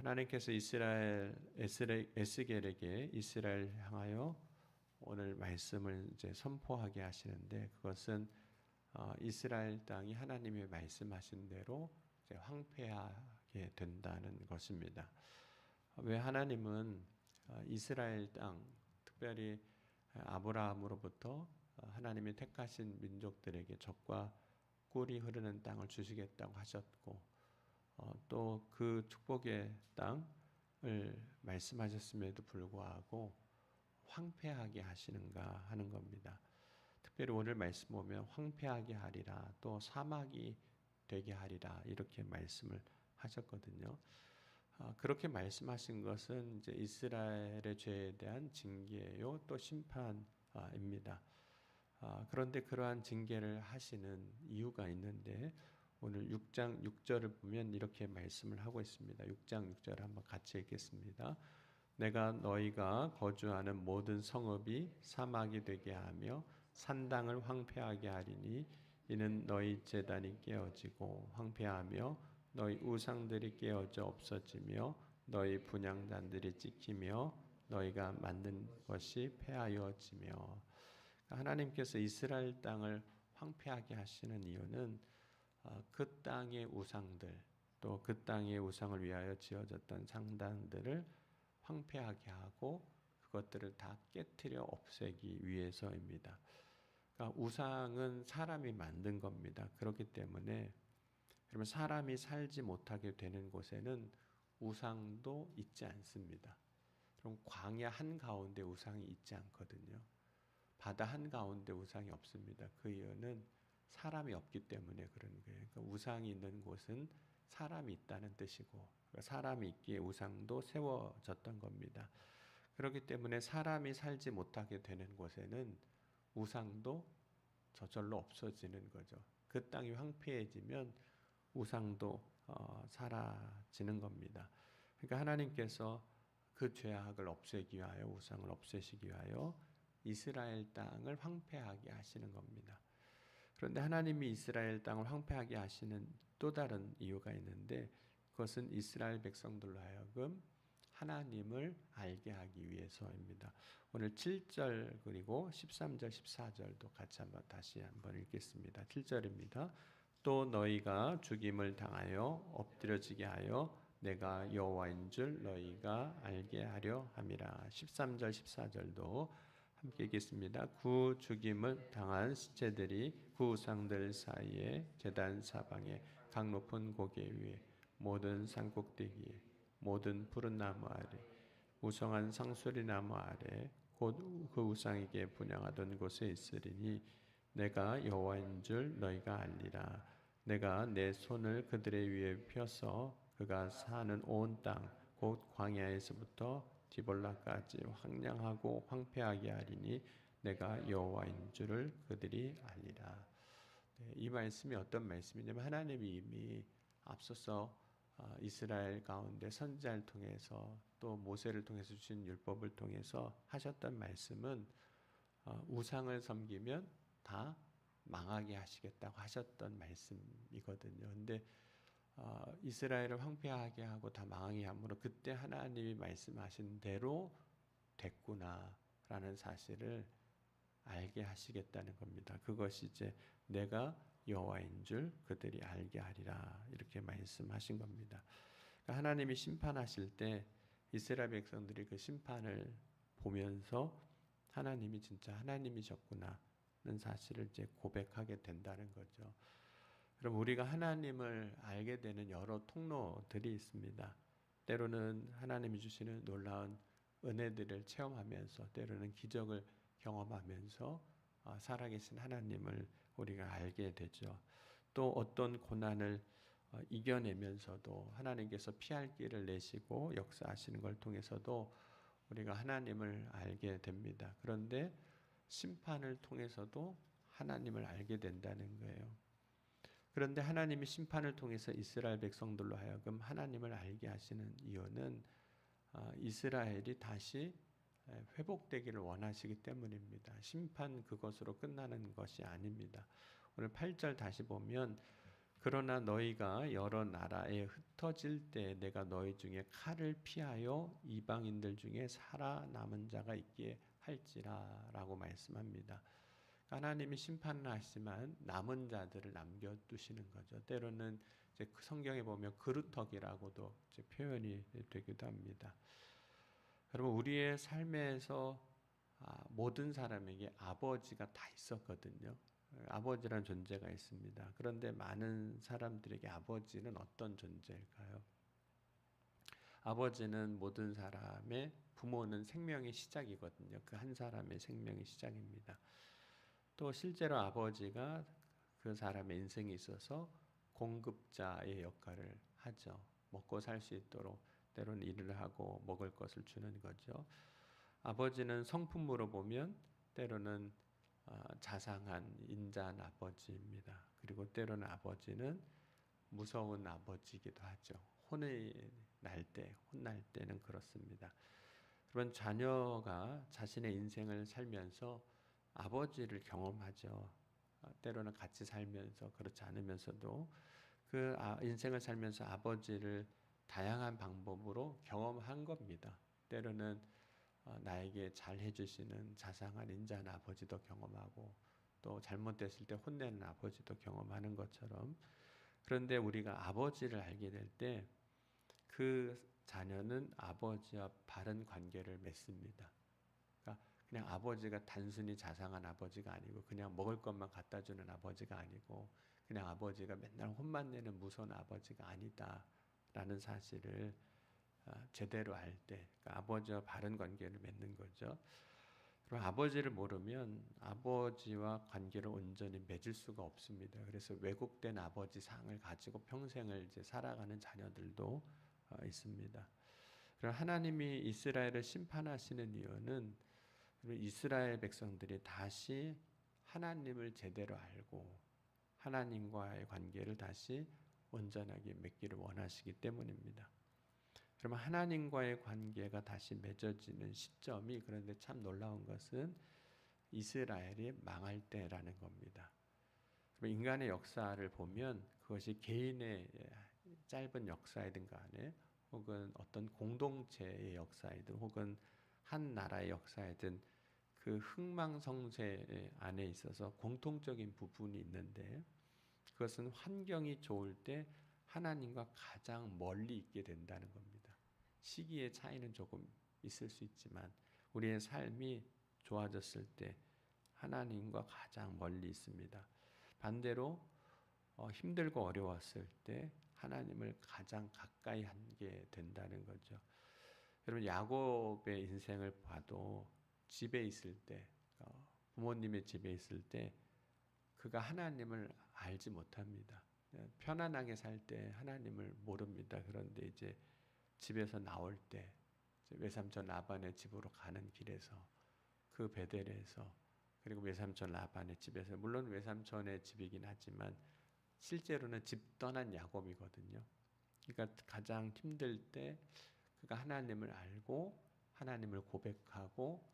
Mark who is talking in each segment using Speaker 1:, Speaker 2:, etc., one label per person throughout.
Speaker 1: 하나님께서 이스라엘 에스겔에게 이스라엘 향하여 오늘 말씀을 이제 선포하게 하시는데 그것은 어, 이스라엘 땅이 하나님의 말씀하신 대로 황폐하게 된다는 것입니다. 왜 하나님은 어, 이스라엘 땅, 특별히 아브라함으로부터 어, 하나님이 택하신 민족들에게 적과 꿀이 흐르는 땅을 주시겠다고 하셨고 어, 또 그 축복의 땅을 말씀하셨음에도 불구하고 황폐하게 하시는가 하는 겁니다. 특별히 오늘 말씀 보면 황폐하게 하리라 또 사막이 되게 하리라 이렇게 말씀을 하셨거든요. 아, 그렇게 말씀하신 것은 이제 이스라엘의 죄에 대한 징계요 또 심판입니다. 아, 그런데 그러한 징계를 하시는 이유가 있는데 오늘 6장 6절을 보면 이렇게 말씀을 하고 있습니다. 6장 6절 한번 같이 읽겠습니다. 내가 너희가 거주하는 모든 성읍이 사막이 되게 하며 산당을 황폐하게 하리니 이는 너희 제단이 깨어지고 황폐하며 너희 우상들이 깨어져 없어지며 너희 분양단들이 찍히며 너희가 만든 것이 폐하여지며 하나님께서 이스라엘 땅을 황폐하게 하시는 이유는 어, 그 땅의 우상들 또 그 땅의 우상을 위하여 지어졌던 상단들을 황폐하게 하고 그것들을 다 깨뜨려 없애기 위해서입니다. 그러니까 우상은 사람이 만든 겁니다. 그렇기 때문에 그러면 사람이 살지 못하게 되는 곳에는 우상도 있지 않습니다. 그럼 광야 한 가운데 우상이 있지 않거든요. 바다 한 가운데 우상이 없습니다. 그 이유는 사람이 없기 때문에 그런 거예요. 그러니까 우상이 있는 곳은 사람이 있다는 뜻이고 그러니까 사람이 있기에 우상도 세워졌던 겁니다. 그렇기 때문에 사람이 살지 못하게 되는 곳에는 우상도 저절로 없어지는 거죠. 그 땅이 황폐해지면 우상도 어, 사라지는 겁니다. 그러니까 하나님께서 그 죄악을 없애기 위하여 우상을 없애시기 위하여 이스라엘 땅을 황폐하게 하시는 겁니다. 그런데 하나님이 이스라엘 땅을 황폐하게 하시는 또 다른 이유가 있는데 그것은 이스라엘 백성들로 하여금 하나님을 알게 하기 위해서입니다. 오늘 7절 그리고 13절 14절도 같이 한번 다시 한번 읽겠습니다. 7절입니다. 또 너희가 죽임을 당하여 엎드려지게 하여 내가 여호와인 줄 너희가 알게 하려 함이라. 13절 14절도 함께 읽겠습니다. 구 죽임을 당한 시체들이 구 우상들 사이에 제단 사방에 강 높은 고개 위에 모든 산꼭대기에 모든 푸른 나무 아래 우성한 상수리 나무 아래 곧 그 우상에게 분양하던 곳에 있으리니 내가 여호와인 줄 너희가 알리라 내가 내 손을 그들의 위에 펴서 그가 사는 온 땅 곧 광야에서부터 디볼라까지 황량하고 황폐하게 하리니 내가 여호와인 줄을 그들이 알리라. 네, 이 말씀이 어떤 말씀이냐면 하나님이 이미 앞서서 어, 이스라엘 가운데 선지자를 통해서 또 모세를 통해서 주신 율법을 통해서 하셨던 말씀은 어, 우상을 섬기면 다 망하게 하시겠다고 하셨던 말씀이거든요. 근데 어, 이스라엘을 황폐하게 하고 다 망하게 함으로 그때 하나님이 말씀하신 대로 됐구나라는 사실을 알게 하시겠다는 겁니다. 그것이 이제 내가 여호와인 줄 그들이 알게 하리라 이렇게 말씀하신 겁니다. 그러니까 하나님이 심판하실 때 이스라엘 백성들이 그 심판을 보면서 하나님이 진짜 하나님이셨구나는 사실을 이제 고백하게 된다는 거죠. 그럼 우리가 하나님을 알게 되는 여러 통로들이 있습니다. 때로는 하나님이 주시는 놀라운 은혜들을 체험하면서 때로는 기적을 경험하면서 아, 살아계신 하나님을 우리가 알게 되죠. 또 어떤 고난을 어, 이겨내면서도 하나님께서 피할 길을 내시고 역사하시는 걸 통해서도 우리가 하나님을 알게 됩니다. 그런데 심판을 통해서도 하나님을 알게 된다는 거예요. 그런데 하나님이 심판을 통해서 이스라엘 백성들로 하여금 하나님을 알게 하시는 이유는 아, 이스라엘이 다시 회복되기를 원하시기 때문입니다. 심판 그것으로 끝나는 것이 아닙니다. 오늘 8절 다시 보면 그러나 너희가 여러 나라에 흩어질 때 내가 너희 중에 칼을 피하여 이방인들 중에 살아남은 자가 있게 할지라라고 말씀합니다. 하나님이 심판을 하시지만 남은 자들을 남겨 두시는 거죠. 때로는 이제 그 성경에 보면 그루터기라고도 표현이 되기도 합니다. 여러분 우리의 삶에서 아, 모든 사람에게 아버지가 다 있었거든요. 아버지란 존재가 있습니다. 그런데 많은 사람들에게 아버지는 어떤 존재일까요? 아버지는 모든 사람의 부모는 생명의 시작이거든요. 그 한 사람의 생명의 시작입니다. 또 실제로 아버지가 그 사람의 인생에 있어서 공급자의 역할을 하죠. 먹고 살 수 있도록 때로는 일을 하고 먹을 것을 주는 거죠. 아버지는 성품으로 보면 때로는 어, 자상한 인자한 아버지입니다. 그리고 때로는 아버지는 무서운 아버지이기도 하죠. 혼이 날 때, 혼날 때는 그렇습니다. 그런 자녀가 자신의 인생을 살면서 아버지를 경험하죠. 어, 때로는 같이 살면서 그렇지 않으면서도 그 아, 인생을 살면서 아버지를 다양한 방법으로 경험한 겁니다. 때로는 어, 나에게 잘 해주시는 자상한 인자한 아버지도 경험하고 또 잘못됐을 때 혼내는 아버지도 경험하는 것처럼 그런데 우리가 아버지를 알게 될 때 그 자녀는 아버지와 바른 관계를 맺습니다. 그냥 아버지가 단순히 자상한 아버지가 아니고 그냥 먹을 것만 갖다 주는 아버지가 아니고 그냥 아버지가 맨날 혼만 내는 무서운 아버지가 아니다라는 사실을 아, 제대로 알 때, 그러니까 아버지와 바른 관계를 맺는 거죠. 그럼 아버지를 모르면 아버지와 관계를 온전히 맺을 수가 없습니다. 그래서 왜곡된 아버지 상을 가지고 평생을 이제 살아가는 자녀들도 어, 있습니다. 그럼 하나님이 이스라엘을 심판하시는 이유는 이스라엘 백성들이 다시 하나님을 제대로 알고 하나님과의 관계를 다시 온전하게 맺기를 원하시기 때문입니다. 그러면 하나님과의 관계가 다시 맺어지는 시점이 그런데 참 놀라운 것은 이스라엘이 망할 때라는 겁니다. 인간의 역사를 보면 그것이 개인의 짧은 역사이든 간에 혹은 어떤 공동체의 역사이든 혹은 한 나라의 역사이든 그 흥망성쇠 안에 있어서 공통적인 부분이 있는데 그것은 환경이 좋을 때 하나님과 가장 멀리 있게 된다는 겁니다. 시기의 차이는 조금 있을 수 있지만 우리의 삶이 좋아졌을 때 하나님과 가장 멀리 있습니다. 반대로 어, 힘들고 어려웠을 때 하나님을 가장 가까이 하게 된다는 거죠. 여러분 야곱의 인생을 봐도 집에 있을 때 어, 부모님의 집에 있을 때 그가 하나님을 알지 못합니다. 편안하게 살 때 하나님을 모릅니다. 그런데 이제 집에서 나올 때 외삼촌 라반의 집으로 가는 길에서 그 베델에서 그리고 외삼촌 라반의 집에서 물론 외삼촌의 집이긴 하지만 실제로는 집 떠난 야곱이거든요. 그러니까 가장 힘들 때 그가 하나님을 알고 하나님을 고백하고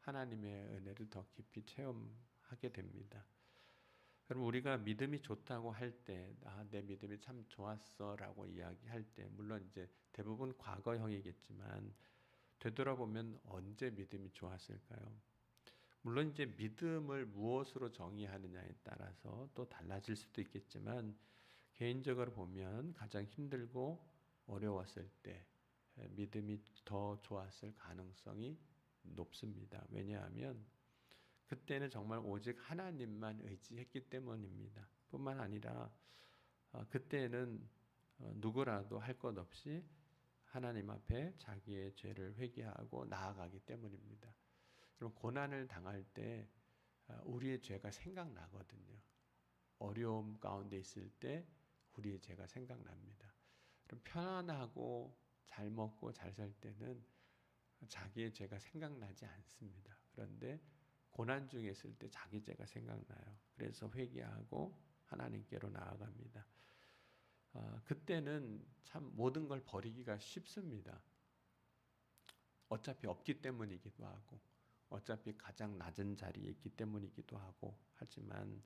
Speaker 1: 하나님의 은혜를 더 깊이 체험하게 됩니다. 여러분 우리가 믿음이 좋다고 할 때, 아, 내 믿음이 참 좋았어 라고 이야기할 때, 물론 이제 대부분 과거형이겠지만 되돌아보면 언제 믿음이 좋았을까요? 물론 이제 믿음을 무엇으로 정의하느냐에 따라서 또 달라질 수도 있겠지만 개인적으로 보면 가장 힘들고 어려웠을 때 믿음이 더 좋았을 가능성이 높습니다. 왜냐하면 그때는 정말 오직 하나님만 의지했기 때문입니다. 뿐만 아니라 어, 그때는 어, 누구라도 할 것 없이 하나님 앞에 자기의 죄를 회개하고 나아가기 때문입니다. 그럼 고난을 당할 때 어, 우리의 죄가 생각나거든요. 어려움 가운데 있을 때 우리의 죄가 생각납니다. 그럼 편안하고 잘 먹고 잘 살 때는 자기의 죄가 생각나지 않습니다. 그런데 고난 중에 있을 때 자기 죄가 생각나요. 그래서 회개하고 하나님께로 나아갑니다. 어, 그때는 참 모든 걸 버리기가 쉽습니다. 어차피 없기 때문이기도 하고, 어차피 가장 낮은 자리에 있기 때문이기도 하고, 하지만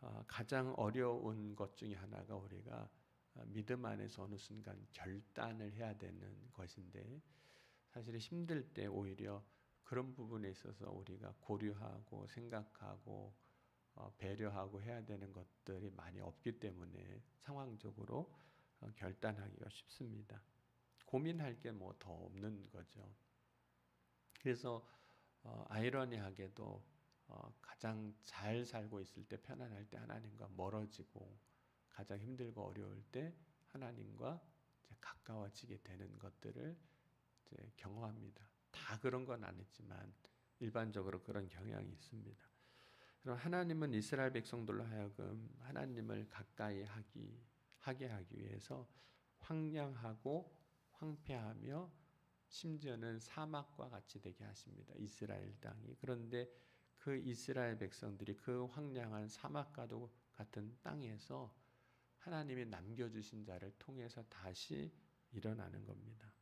Speaker 1: 어, 가장 어려운 것 중에 하나가 우리가 어, 믿음 안에서 어느 순간 결단을 해야 되는 것인데 사실 힘들 때 오히려 그런 부분에 있어서 우리가 고려하고 생각하고 어, 배려하고 해야 되는 것들이 많이 없기 때문에 상황적으로 어, 결단하기가 쉽습니다. 고민할 게 뭐 더 없는 거죠. 그래서 어, 아이러니하게도 어, 가장 잘 살고 있을 때 편안할 때 하나님과 멀어지고 가장 힘들고 어려울 때 하나님과 가까워지게 되는 것들을 경험합니다. 다 그런 건 아니지만 일반적으로 그런 경향이 있습니다. 그럼 하나님은 이스라엘 백성들로 하여금 하나님을 가까이 하기 하게 하기 위해서 황량하고 황폐하며 심지어는 사막과 같이 되게 하십니다. 이스라엘 땅이. 그런데 그 이스라엘 백성들이 그 황량한 사막과도 같은 땅에서 하나님이 남겨주신 자를 통해서 다시 일어나는 겁니다.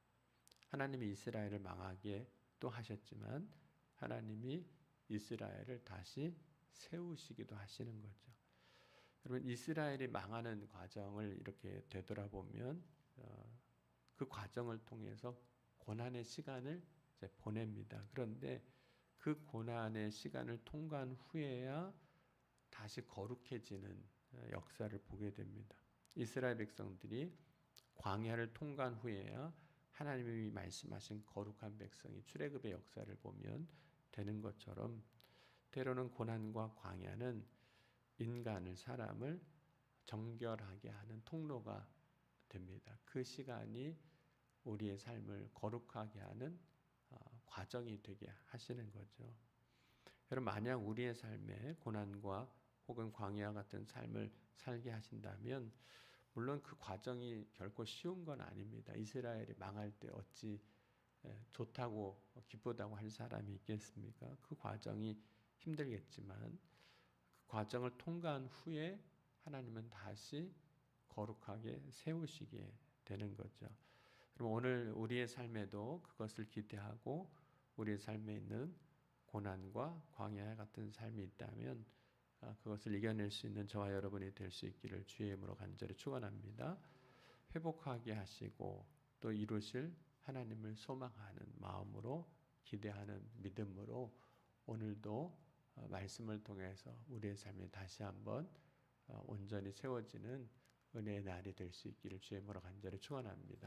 Speaker 1: 하나님이 이스라엘을 망하게 또 하셨지만 하나님이 이스라엘을 다시 세우시기도 하시는 거죠. 여러분 이스라엘이 망하는 과정을 이렇게 되돌아보면 어, 그 과정을 통해서 고난의 시간을 보냅니다. 그런데 그 고난의 시간을 통과한 후에야 다시 거룩해지는 어, 역사를 보게 됩니다. 이스라엘 백성들이 광야를 통과한 후에야 하나님이 말씀하신 거룩한 백성이 출애굽의 역사를 보면 되는 것처럼 때로는 고난과 광야는 인간을 사람을 정결하게 하는 통로가 됩니다. 그 시간이 우리의 삶을 거룩하게 하는 어, 과정이 되게 하시는 거죠. 여러분 만약 우리의 삶에 고난과 혹은 광야 같은 삶을 살게 하신다면 물론 그 과정이 결코 쉬운 건 아닙니다. 이스라엘이 망할 때 어찌 좋다고 기쁘다고 할 사람이 있겠습니까? 그 과정이 힘들겠지만 그 과정을 통과한 후에 하나님은 다시 거룩하게 세우시게 되는 거죠. 그럼 오늘 우리의 삶에도 그것을 기대하고 우리의 삶에 있는 고난과 광야 같은 삶이 있다면 아, 그것을 이겨낼 수 있는 저와 여러분이 될 수 있기를 주의 이름으로 간절히 축원합니다. 회복하게 하시고 또 이루실 하나님을 소망하는 마음으로 기대하는 믿음으로 오늘도 어, 말씀을 통해서 우리의 삶에 다시 한번 어, 온전히 세워지는 은혜의 날이 될 수 있기를 주의 이름으로 간절히 축원합니다.